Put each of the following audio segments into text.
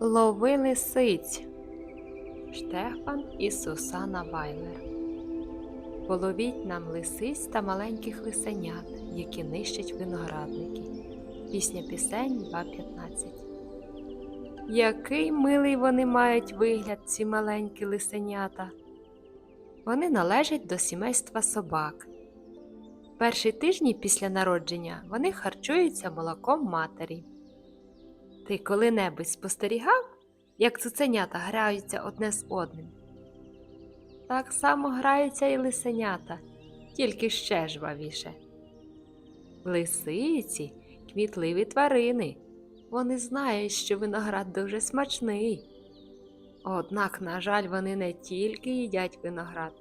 Лови лисиць. Штефан і Сусана Вайлер. Половіть нам лисиць та маленьких лисенят, які нищать виноградники. Пісня пісень 2.15. Який милий вони мають вигляд, ці маленькі лисенята. Вони належать до сімейства собак. Перші тижні після народження вони харчуються молоком матері. Ти коли-небудь спостерігав, як цуценята граються одне з одним? Так само граються і лисенята, тільки ще жвавіше. Лисиці кмітливі тварини. Вони знають, що виноград дуже смачний. Однак, на жаль, вони не тільки їдять виноград,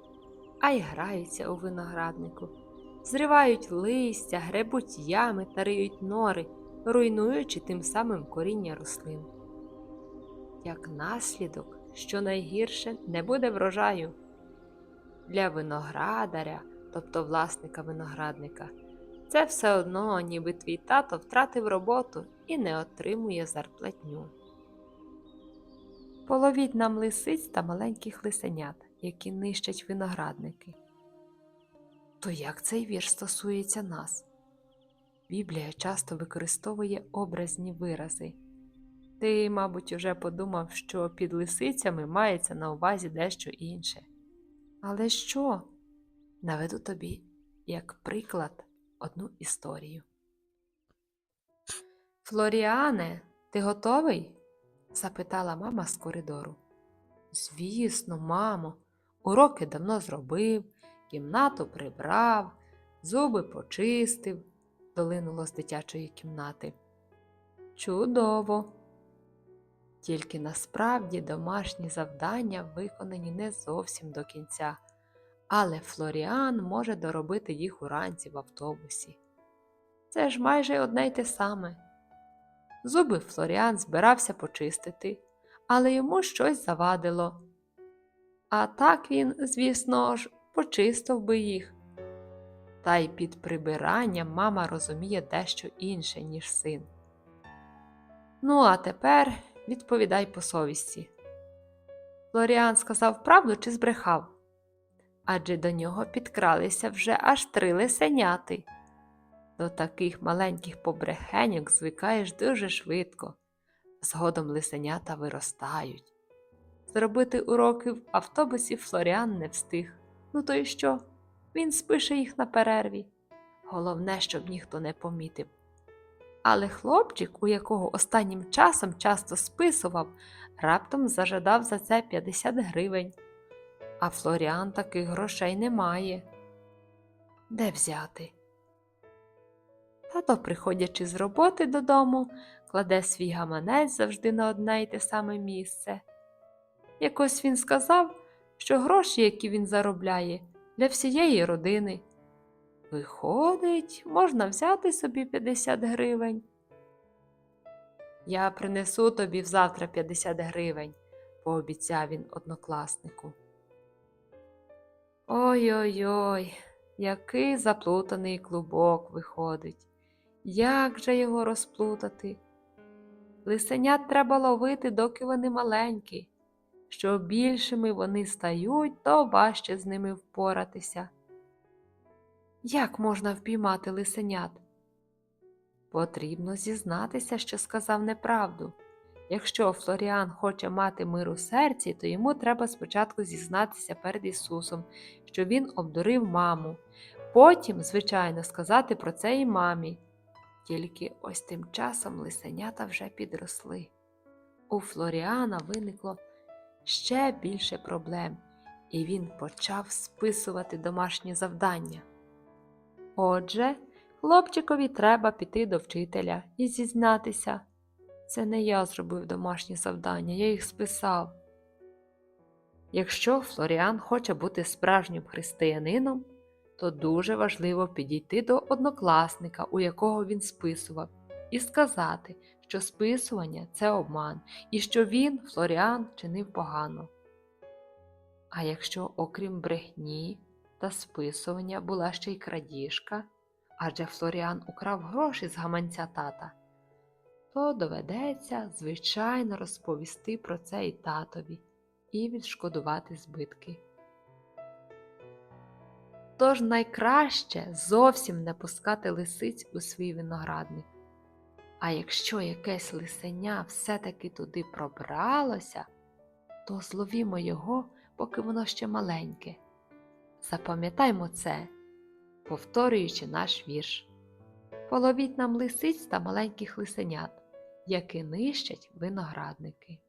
а й граються у винограднику, зривають листя, гребуть ями та риють нори, руйнуючи тим самим коріння рослин. Як наслідок, що найгірше не буде врожаю. Для виноградаря, тобто власника виноградника, це все одно, ніби твій тато втратив роботу і не отримує зарплатню. Половіть нам лисиць та маленьких лисенят, які нищать виноградники. То як цей вірш стосується нас? Біблія часто використовує образні вирази. Ти, мабуть, уже подумав, що під лисицями мається на увазі дещо інше. Але що? Наведу тобі, як приклад, одну історію. Флоріане, ти готовий? запитала мама з коридору. Звісно, мамо, уроки давно зробив, кімнату прибрав, зуби почистив, долинуло з дитячої кімнати. Чудово! Тільки насправді домашні завдання виконані не зовсім до кінця, але Флоріан може доробити їх уранці в автобусі. Це ж майже одне й те саме. Зуби Флоріан збирався почистити, але йому щось завадило. А так він, звісно ж, почистив би їх. Та й під прибиранням мама розуміє дещо інше, ніж син. Ну, а тепер відповідай по совісті. Флоріан сказав правду чи збрехав? Адже до нього підкралися вже аж три лисеняти. До таких маленьких побрехеньок звикаєш дуже швидко. Згодом лисенята виростають. Зробити уроки в автобусі Флоріан не встиг. Ну то й що? Він спише їх на перерві. Головне, щоб ніхто не помітив. Але хлопчик, у якого останнім часом часто списував, раптом зажадав за це 50 гривень. А Флоріан таких грошей не має. Де взяти? Тато, приходячи з роботи додому, кладе свій гаманець завжди на одне й те саме місце. Якось він сказав, що гроші, які він заробляє, для всієї родини. Виходить, можна взяти собі 50 гривень. Я принесу тобі взавтра 50 гривень, пообіцяв він однокласнику. Ой-ой-ой, який заплутаний клубок виходить. Як же його розплутати? Лисенят треба ловити, доки вони маленькі. Що більшими вони стають, то важче з ними впоратися. Як можна впіймати лисенят? Потрібно зізнатися, що сказав неправду. Якщо Флоріан хоче мати мир у серці, то йому треба спочатку зізнатися перед Ісусом, що Він обдурив маму, потім, звичайно, сказати про це і мамі. Тільки ось тим часом лисенята вже підросли. У Флоріана виникло ще більше проблем, і він почав списувати домашні завдання. Отже, хлопчикові треба піти до вчителя і зізнатися. Це не я зробив домашні завдання, я їх списав. Якщо Флоріан хоче бути справжнім християнином, то дуже важливо підійти до однокласника, у якого він списував, і сказати, що списування це обман, і що він, Флоріан, чинив погано. А якщо, окрім брехні та списування, була ще й крадіжка, адже Флоріан украв гроші з гаманця тата, то доведеться, звичайно, розповісти про це і татові і відшкодувати збитки. Тож найкраще зовсім не пускати лисиць у свій виноградник. А якщо якесь лисеня все-таки туди пробралося, то зловімо його, поки воно ще маленьке. Запам'ятаймо це, повторюючи наш вірш. Половіть нам лисиць та маленьких лисенят, які нищать виноградники.